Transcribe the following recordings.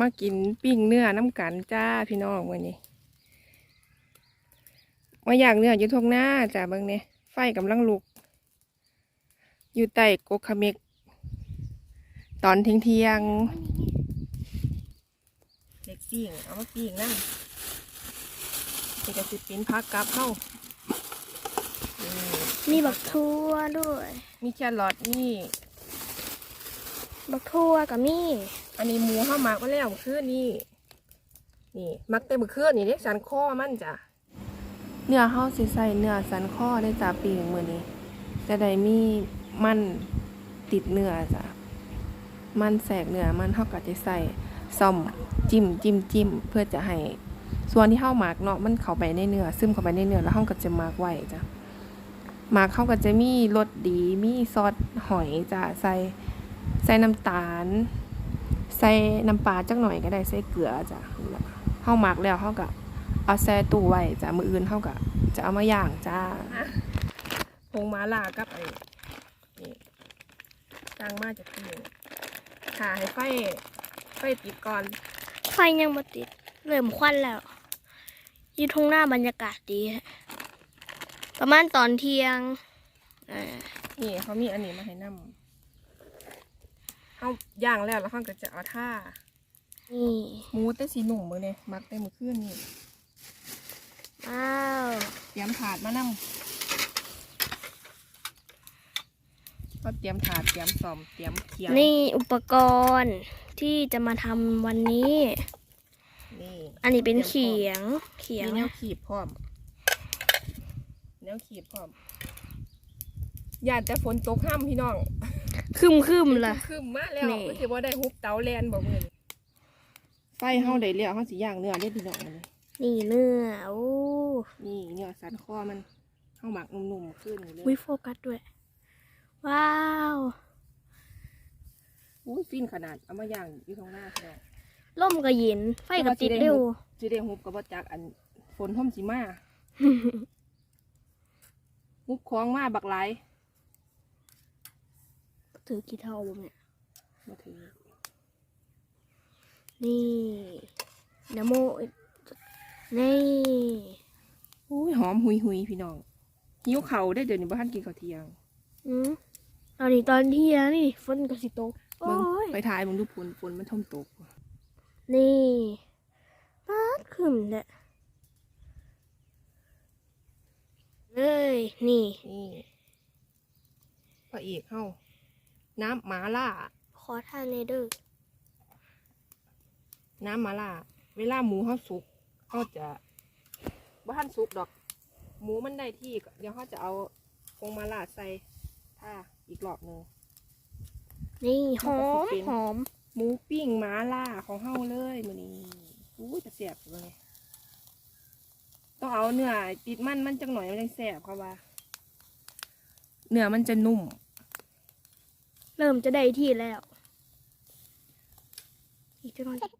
มากินปิ้งเนื้อน้ำกันจ้าพี่น้องวันนี้ มาอยากเนื้ออยู่ทงหน้าจ้าเบิ่งเนี่ยไฟกำลังลุก อยู่ใต้กกขมิกตอนเที่ยงเที่ยงเด็กปิ้งเอามาปิ้งนั่นเด็กกระสิเป็นพักกับเข้าอืมมีบักทั่วด้วย มีแครอทนี่ บักทั่วกับมี อันนี้หมูเข้ามักมาแล้วเมื่อนี่นี่ มักเต็มคือคืนนี่เด็กสันข้อมันจ้ะเนื้อเข้าสิใส่เนื้อสันข้อได้จ้าปีงมือนี้จะได้มีมันติดเนื้อจ้ะมันแสกเนื้อมันเข้ากับจะใส่ซ่อมจิ้มจิ้มจิ้มเพื่อจะให้ส่วนที่เข้าหมักเนาะมันเข้าไปในเนื้อซึมเข้าไปในเนื้อแล้วเข้าก็จะหมักไว้จ้ะหมักเข้าก็จะมีรสดีมีซอสหอยจ้ะใส่ใส่น้ำตาล ใส่น้ำปลาจักหน่อยก็ได้ใส่เกลือจ้ะเฮาหมักแล้วเฮาก็เอาแช่ตู้ไว้จ้ะมื้ออื่นเฮาก็จะเอามาย่างจ้าผงมาล่ากับไอ้นี่จ้างมาจากที่นี่ค่ะให้ไฟไฟติดก่อน ไฟยังมาติด เริ่มควันแล้วอยี่ทุ่งหน้าบรรยากาศดีฮะประมาณตอนเที่ยงอ่านี่เขามีอันนี้มาให้นำ เฮาย่างแล้วแล้วเฮาก็จะเอาท่านี่หมูแต่สีหนุ่มมื้อนี้มักแต่มื้อคืนนี่ว้าวเตรียมถาดมานำก็เตรียมถาดเตรียมซ่อมเตรียมเขียงนี่อุปกรณ์ที่จะมาทำวันนี้ นี่อันนี้เป็นเขียงเขียง มีแนวขีบพร้อมแนวขีบพร้อมอยากจะฝนตกห้ามพี่น้อง คึมคึมๆล่ะ คืมมาแล้วนี่ก็สิบ่ได้ฮุบเตาแลนบ่มื้อนี้ไฟเฮาได้แล้วเฮาสิย่างเนื้อได้พี่น้องมื้อนี้นี่เนื้อโอ้นี่เนื้อสันคอมันเฮาหมักนุ่มๆขึ้นนี่เลวิยโฟกัสด้วย ว้าว อุ้ยฟินขนาดเอามาย่างอยู่ตรงหน้าแล้วล่มก็เย็น ไฟก็ติดเร็ว สิได้ฮุบก็บ่จักอันฝนท่อมสิมาฮุบของมาบักหลาย ถือกี่เท่าบ่เนี่ยบ่ถือนี่นโมนี่อุ้ยหอมหุยๆพี่น้องหิวข้าวได้เดี๋ยวนี้บ่ทันกินข้าวเที่ยง อืมตอนนี้ตอนเที่ยงนี่ฝนก็สิตกโอ้เบิ่งยไปถ่ายมึงดูฝนฝนมันท่อมตก นี่ปาดขึ้นแหละเลยนี่นี่พระเอกเฮา น้ำหมาล่า ขอทานในเด้อน้ำหมาล่า เวลาหมูเฮาสุกเฮาจะบ่ทันสุกดอก หมูมันได้ที่ก็เดี๋ยวเฮาจะเอาพงมาล่าใส่ท่าอีกรอบหนึงนี่หอมมันก็สิเป็นหอมหมูปิ้งหมาล่าของเฮาเลยมื้อนี้อู้จะแซ่บเลย ต้องเอาเนื้อติดมันมันจังหน่อยมันจังแซ่บเขาว่า เนื้อมันจะนุ่ม เริ่มจะได้ที่แล้ว อีกจังหน่อยนี่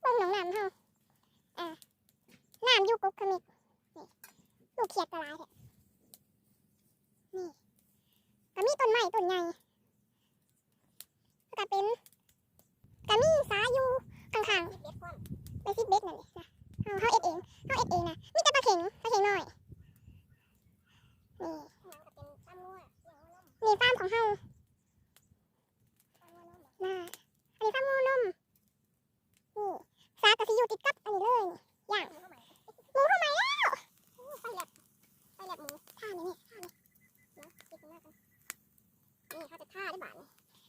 เบิ่งหนองน้ำเฮาอ่าน้ำยูกุกขมิกนี่ลูกเขียดกระไรแท้นี่ก็มีต้นไม้ต้นใหญ่ก็เป็นก็มีสาอยู่ข้างๆไปซิดเบ็ดนั่นนี่นะเฮาเฮาเอ็ดเองเฮาเอ็ดเองนะมีแต่ปลาเข็งปลาเข็งน้อยนี่ นี่ฟาร์มของเฮาน่าอันนี้ฟาร์มงูนมนี่ซากระซิอยู่ติดกับอันนี้เลยนี่อย่างหมูเข้ามาแล้วไฟแลบไฟแลบหมูท่านี่นี่ท่านี่เนาะติดมากเลยนี่เขาจะท่าได้บาทนี่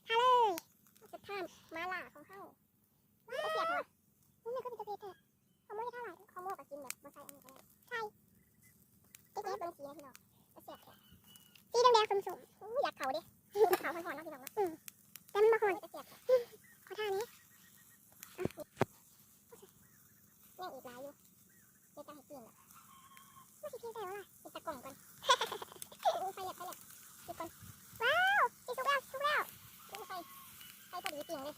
ท่าเลยเขาจะท่า มาล่าของเขาไม่เสียบเหรอนี่ก็เป็นกระเพาะแท้เขาไม่ได้เท่าไหร่เขาโม่กับกินแบบมาใส่อันนี้ก็ได้ใช่เจ๊เจ๊เป็นสีพี่น้องกระเสียบแท้สีแดงๆสุ่มๆอู้อยากเขาดิเขาหอนๆเนาะพี่น้องเนาะอืมแต่มันมาหอนกระเสียบขอท่านี้อะแม่อีกหลายอยู่เดี๋ยวจะให้กินอะไม่ใช่พี่ใจว่าติดตะกล่องกันอู้ไฟเหล็กไฟเหล็กติดก่อนว้าวติดสุกแล้วสุกแล้วอู้ไฟไฟพอดีปิ่งเลย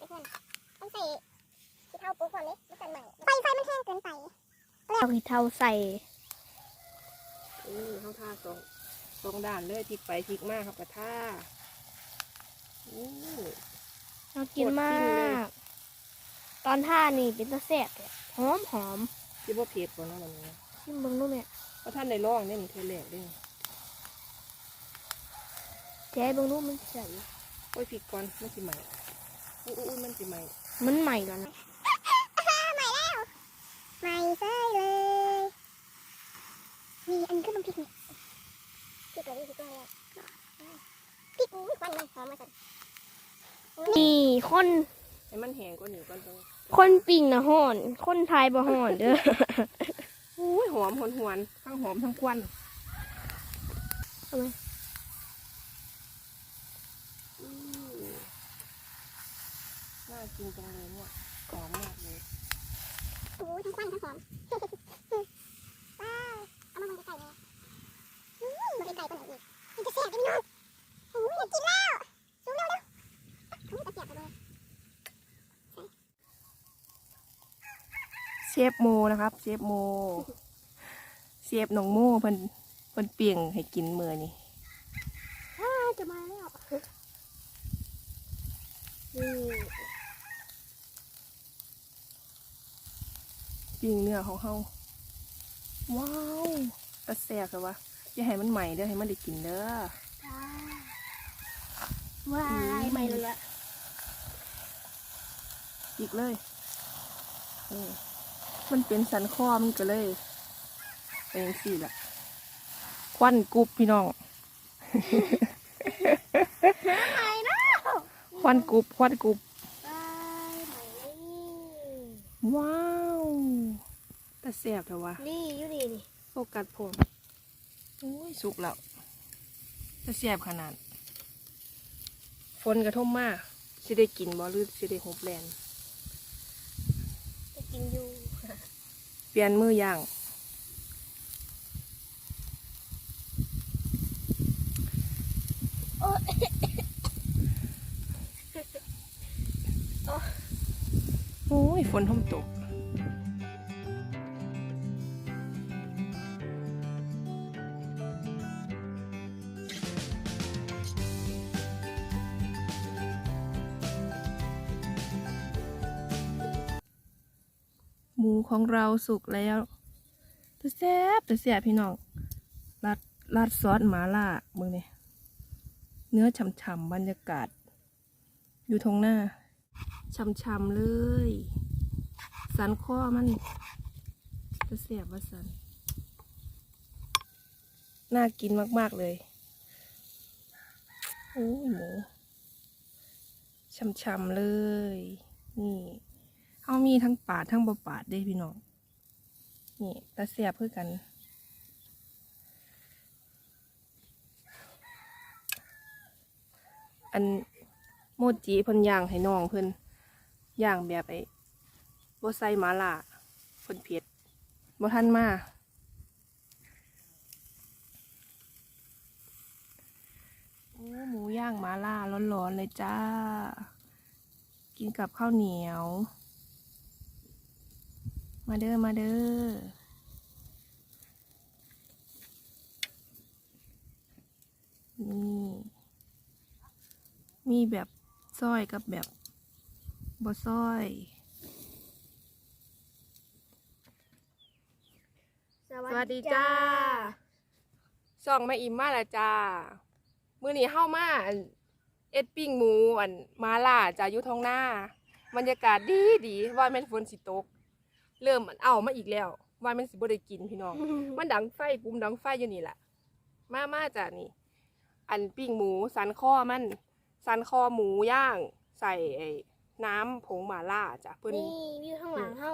ข้าวสีเทามาจากเพื่อนต้องใส่สีเทาปุ๊บก่อนเลยไม่ใส่ใหม่ไฟไฟมันแห้งเกินไปเอาขี้เท่าใส่นี่เขาท่าสองสองด่านเลยพลิกไปพลิกมาครับกระท่าอู้น่ากินมาโคตรฟินเลยกตอนท่านี่เป็นตะแซ่บเลยหอมหอมคิดว่าเผ็ดกว่านั้นมันนี้ชิมเบิ่งดูแม่ยเพราะท่านในร่องเนี่ยมันเทแหลกเด้แจ๊เบิ่งดูมันใส่โอ้ยผิดก่อนไมันสิใหม่ อู้อู้อู้มันสิใหม่มันใหม่แล้วนะใหม่แล้วใหม่ใส่เลย นี่อันนี้ก็น้ำพริกนี่พริกเลยพริกเลยพริกอุ้ยควันมันหอมมาสั่นนี่คนให้มันแห้งกว่านี้ก่อนต้องคนปิ่งนะห่อน คนไทยบ่ห่อนเด้ออู้ยหอมหวนหวนๆทั้งหอมทั้งควันทำไม อู้น่า กินจังเลยเนี่ยหอมมากเลยโอ้ยทั้งควันทั้งหอมว้าวเอามามันไก่เลยอืมมันไก่ตัวไหนอีกมันจะแซ่บดิพี่น้องโอ้ยอยากกินแล้วสูงเร็วเร็วอุ้ยจะแซ่บไปเลยเชฟโมนะครับเชฟโมเชฟน้องโมเพิ่นเพิ่นเปลี่ยงให้กินมื้อนี้อ้าจะมาแล้วนี่ ปิ้งเนื้อของเฮาว้าวตะแซ่บเลยวะอย่าให้มันใหม่เด้อให้มันได้กินเด้อว้ายใหม่แล้วละอีกเลยเออมันเป็นสันคอมันก็เลยเป็นจังสี่ละควันกรุบพี่น้องควันกรุบควันกรุบว้ายใหม่นี่ว้าวตะแซ่บเลยวะนี่อยู่นี่นี่โฟกัสผมโอ้ยสุกแล้วจะเสียบขนาด ฝนกระทบมากสิได้กินบ่หรือสิได้หบแลนจะกินอยู่ เปลี่ยนมือย่างโอ้ยฝนท่มตก หมูของเราสุกแล้วแต่แซ่บแต่แซ่บพี่น้องราดราดซอสหมาล่าเบิ่งนี่เนื้อฉ่ำๆบรรยากาศ อยู่ตรงหน้าฉ่ำๆเลย สันข้อมันแต่แซ่บว่าสัน น่ากินมากๆเลยโอ้ยหมูฉ่ำๆเลย นี่ เขามีทั้งปาดทั้งบปาดเด้พี่น้อง นี่ตาเสียบเพื่อกันอันโมจิเพิ่นย่างให้น้องเพิ่นย่างแบบไอ้บ่ใส่หมาล่าเพิ่นเผ็ดบ่ทันมาโอ้หมูย่างหมาล่าร้อนๆเลยจ้า กินกับข้าวเหนียว มาเด้อ มาเด้อ นี่ มีแบบซอยกับแบบบ่ซอยสวัสดีจ้าส่องมาอิ่มมาแล้วจ้า มื้อนี้เข้ามาอันเอ็ดปิ้งหมูอันมาล่าจ้าอยู่ท้องหน้า บรรยากาศดีดีว่าแม่นฝนสิตก เริ่มมันเอามาอีกแล้วว่าแม่นสิบ่ได้กินพี่น้อง มันดังไฟปุ่มดังไฟอยู่นี่แหละมามาจ้ะนี่ อันปิ้งหมูสันคอมัน สันคอหมูย่าง ใส่ไอ้น้ำผงหมาล่าจ้ะเพิ่นนี่วิวทางหลังเฮา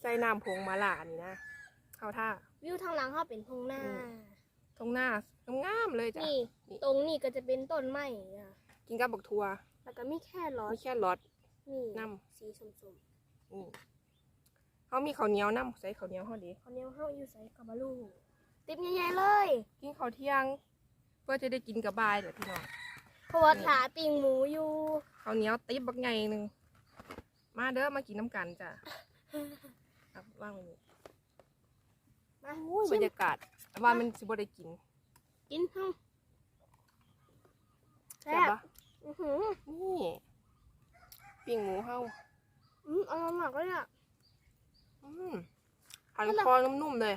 ใส่น้ำผงหมาล่านี่นะเข้าท่าวิวทางหลังเฮาเป็นทุ่งนาอืมตรงหน้างามๆเลยจ้ะนี่นี่ตรงนี้ก็จะเป็นต้นไม้อะกินกับบักทัวแล้วก็มีแค่รอมีทแค่รสนี่น้สีส้มอืม เขามีข้าวเหนียวน้ำใส่ข้าวเหนียวเขาดีๆเขาวเหนี้ยวเฮาอยู่ใส่กับบาลูติ๊บใหญ่ๆเลย กินข้าวเที่ยง เพื่อจะได้กินกับบ่ายแหละพี่น้องเพราะว่าถาปิ่งหมูอยู่ข้าวเหนียวติ๊บบักไงหนึ่งมาเด้อมากินน้ำกันจ้ะครับว่างไว้นี่มาบชิรมรยากาศว่ามันสิบ่ได้กินกินเฮาแซ่แซ่บบปะอือหือนี่ปิ้งหมูเฮาอืมอร่อยมากเลยอะ อืมหันคอนุ่มๆเลย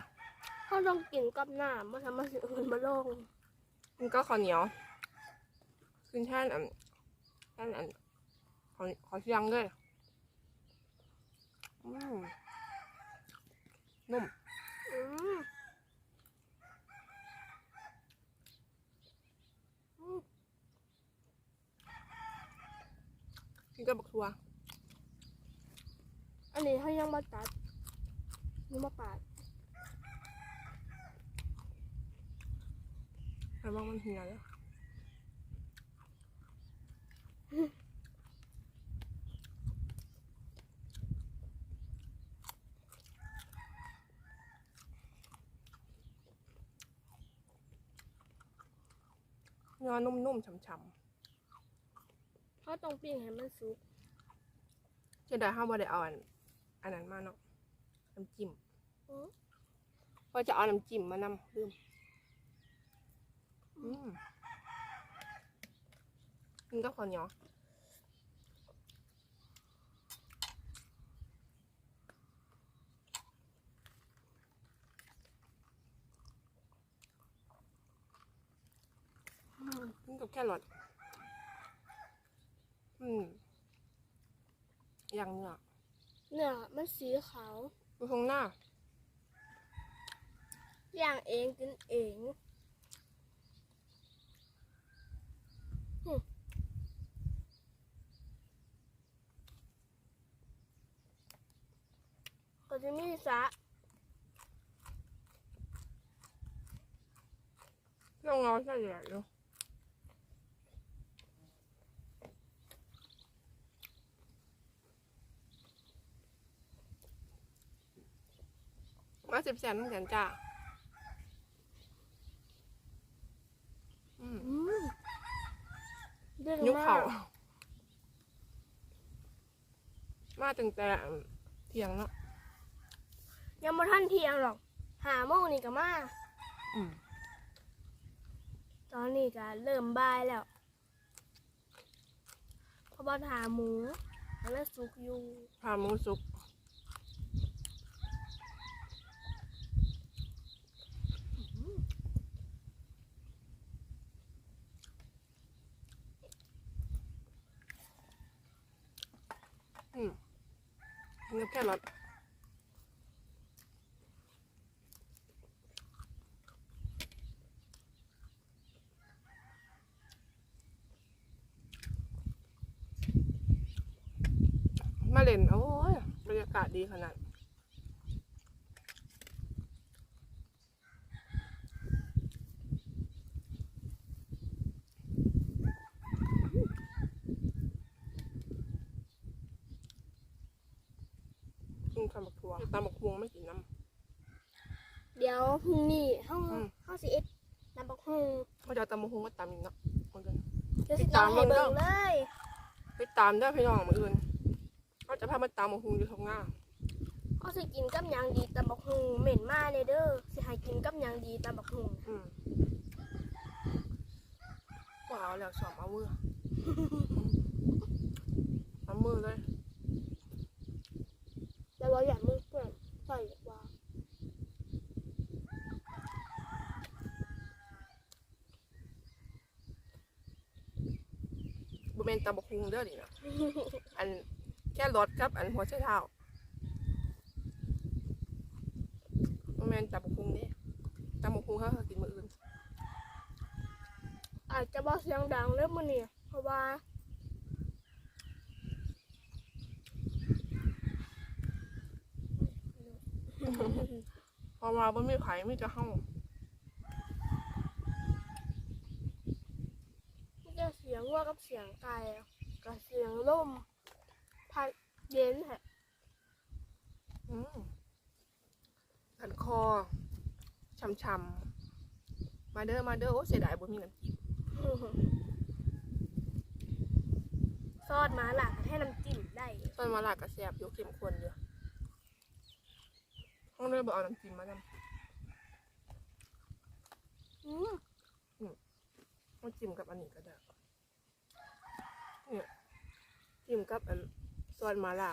เขาต้องกินกับน้ำมาทำมาสิอื่นมาลงมันก็ข้าวเหนียวขึ้นแท่นอันแท่นอันขอขอเชียงด้วยอืมนุ่มอืมกินกับบักทัวอันนี้เขายังมาตัด ยังมาปาดระวังมันเหี่ยวแล้วเนื้อนุ่มๆฉ่ำเขาต้องปิ้งให้มันสุกๆเจะได้ห้ามว่าได้เอาอันอันนั้นมาเนาะน้ำจิ้มอืม ว่าจะเอาน้ำจิ้มมานำลืมอืมกินกับข้าวเหนียวอืมกินกับแครอทอืมอย่างเนื้อเนี่ยมันสีขาวดูตรงหน้า ย่างเองกินเองก็จะมีสระลองเอาใส่ใหญ่ดูมาสิบแสนต้องแสนจ้า อืม อืม เดือดยุคมาเขากมาตั้งแต่เที่ยงเนาะยังมาท่านเที่ยงหรอกหาโมงนี่ก็มาอืมตอนนี้ก็เริ่มบ่ายแล้วเพราะว่าถาหมูมันแล้วสุกอยู่พาหมูสุกอืม กินกับแค่รสมาเล่น โอ้ยบรรยากาศดีขนาด กินตำบักทัวตำบักพวงไม่กินน้ เดี๋ยวพรุ่งนี้เฮา อืม เฮาสิเอ็ดน้ำบักฮุงำเขาจะเอาตำบักพวงก็ตำอีกเนาะเหมือนกัน เดี๋ยวสิ ติด ตาตามมให้เบิ่เบิ่งงเด้อเลยไปตามได้อพี่น้องมืออื่นเขาจะพามาตำบักพวงอยู่ทางหน้าเฮาสิกินกับหยังดีตำบักฮุงเหม็นมาเลยเด้อสิให้กินกับหยังดีตำบักฮุงอืมว้าวแล้วสอมเอามือเอามือเลยแต่ว่าอย่ามื งเด้อนี่นะอันแค่รถครับ อันหัวไชเท้าแมนตับกุงนี่ตับกุงเขากินมืออื่น อาจจะบอกเสียงดังเริ่มมันเนี่ยเพราะว่าเพราะว่าบ่มีไผ่มีจะห้องมัจะเสียงวัวกับเสียงไก่ กับเสียงลมพัดเย็นฮะอืมสันคอช่ำๆมาเด้อมาเด้อโอ้เสียดายบ่มีน้ำจิ้มซอสหมาหลักให้น้ำจิ้มได้ ตอนมาลากก็แซ่บอยู่เข้มข้นอยู่ห้องเลยบ่เอาน้ำจิ้มมานำอืมมาจิ้มกับอันนี้ก็ได้เนี่ย จิ้มกับอันซอสมาล่า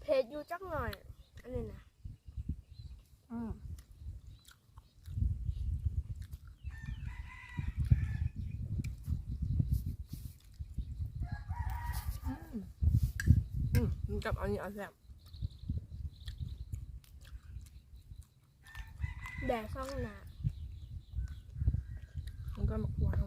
เผ็ดอยู่จักหน่อย อันนี้นะอืมอืมอืมมันกับอันนี้เอาแซ่บแดดซ่องหนามันก็มาควาง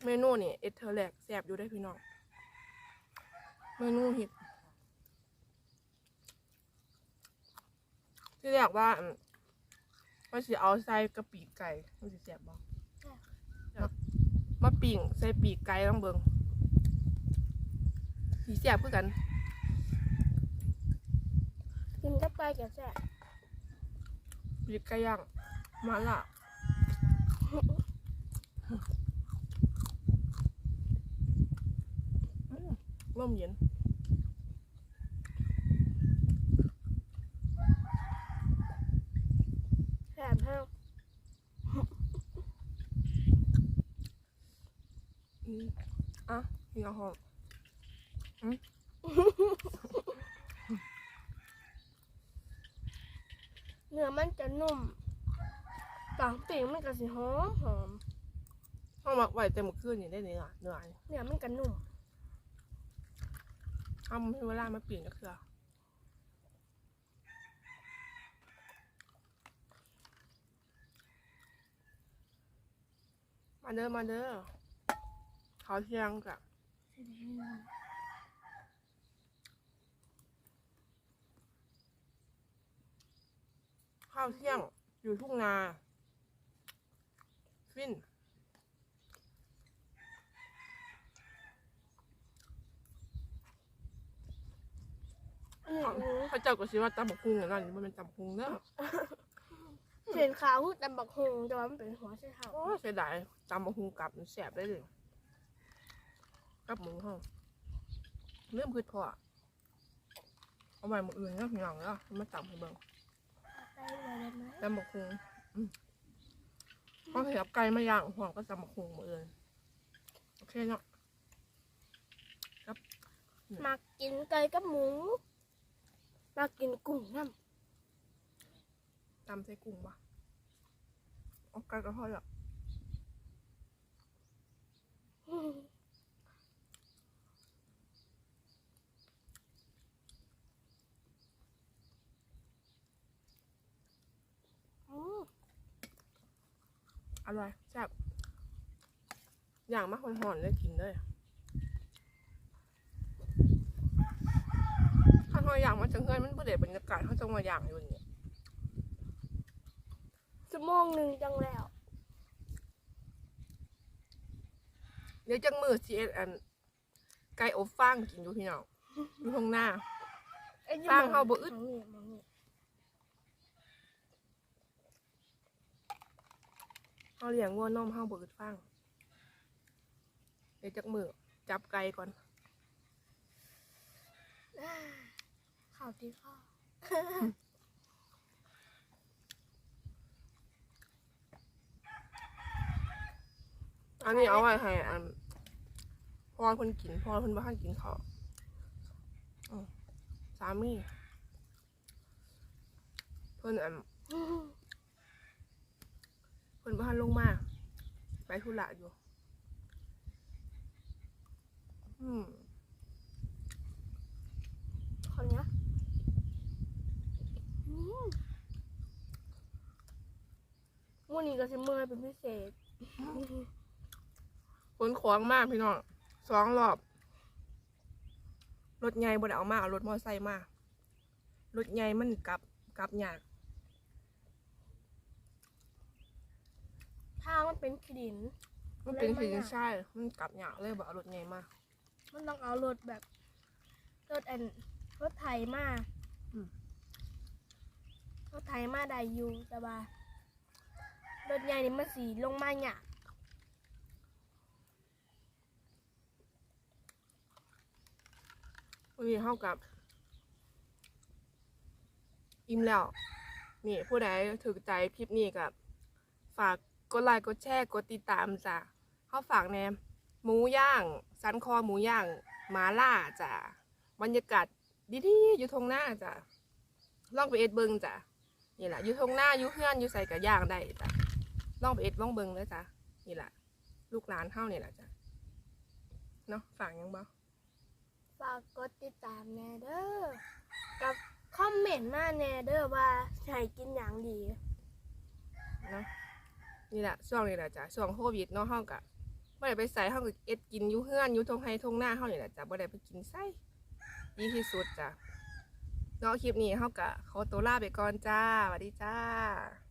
เมนูนี่เอดเทอร์แลกแซ่บอยู่ได้อพี่น้องเมนูเห็ดที่แรกว่าอันว่าสิเอาใส่กระปีกไก่มันสิแซ่บบ่มาปิ่งใส่ปีกไก่ต้องเบิ่งสีแซ่บคือกันกินกับไปกับแซ่บปีกไก่ย่างมาละอืม ร่มเย็นแซ่บแห้งอืมอะนี่เอาหอมเนื้อมันจะนุ่มต่างปีกมันก็สิหอมหอมห้องมักไว้เต็มอคืนนี่ได้เนื้อเนื้อนี่เนื้อมันก็นุ่ม ห้ามให้เวลามาปิ่งก็คือมาเด้อมาเด้อเขาวเที่ยงจ้ะข้าวเที่ยงอยู่ทุ่งนา ฟิน อันนี้อืม พระเจ้าก็สิว่าตำบักคุงอย่างนั้นมันเป็นตำบักคุงเด้อเห็นขาวคือตำบักฮงแต่ว่ามันเป็นหัวไชเท้าโอ้ยเสียดายตำบักคุงกลับมันแสบได้เลยกับหมูห้องเริ่มคือพอเอาไว้หมดอื่นแล้วพี่น้องแล้วมาตำให้เบิ่งไปเลยได้ไหมตำบักคุงอืมพอเห็บไก่มาย่างห่วงก็ตำบักคุงหมดเลยโอเคเนาะมากินไก่กับหมู มากินกุ้งน้ตำใส่กุ้งปะเอาไก่กระเพาะละำอืมอร่อยแซ่บอย่างมากหอนๆเลยกินเลยข้าวหอยอย่างมา จังเฮ้ยมันประเด็บรรยากาศเขาจะมาอย่างอยู่นี่ชั่วโมงหนึ่งจังแล้ว เดี๋ยวจังมือซีเอสอัน ไก่อบฟางกินอยู่พี่น้องอยู่ข้างหน้า ไอ้ที่สร้างเฮาบ่อึดมงนี่มองนี่เขาเลี้ยงงัวนมเฮาเบิดฟางเดี๋ยวจักมือจับไก่ก่อน ข่าวดีข้าวอันนี้เอาไว้ให้อันพอคนกินพอคนบ้านกินเขาวอืมสามีเพิ่นอันเพิ่นบ้านลงมา ไปธุระอยู่ อืมาวเหนี้ยอื มวันนี้ก็จะเมื่อยเป็นพิเศษขนของมากพี่น้องสองรอบ รถใหญ่บ่ได้เอามาเอารถมอไซค์มารถใหญ่มันกลับกลับยากทางมันเป็นขีดิน มันเป็นแล้วมันสียากใช่ มันกลับยากเลยบ่เอารถใหญ่มามันต้องเอารถแบบรถแอนรถไถมาอืม รถไถมาได้อยู่แต่ว่ารถใหญ่นี่มันสีลงมาหยากวันนี้เท่ากับ อิ่มแล้ว นี่ผู้ใดถือใจคลิปนี้กับ ฝากกดไลค์กดแชร์กดติดตามจ้ะเขาฝากแนมหมูย่าง สันคอหมูย่างมาล่าจ้ะบรรยากาศดีๆอยู่ทงหน้าจ้ะลองไปเอ็ดเบิงจ้ะ นี่แหละอยู่ทงหน้าอยู่เพื่อนอยู่ใส่กับย่างได้จ้ะลองไปเอ็ดลองเบิงเลยจ้ะนี่แหละลูกหลานเท่านี่แหละจ้ะเนาะฝากยังบ่ฝากกดติดตามแน่เด้อกับคอมเมนต์มาแน่เด้อว่าใช้กินอย่างดีเนาะนี่แหละช่วงนี้แหละจ้ะช่วงโควิดเนาะเฮากะไม่ได้ไปใส่เฮาก็เอ็ดกินอยู่เฮือนอยู่ทงไฮทงหน้าเฮานี่แหละจ้ะบ่ได้ไปกินไส้ดีที่สุดจ้ะ เนาะคลิปนี้เฮากะขอตัวลาไปก่อนจ้าสวัสดีจ้า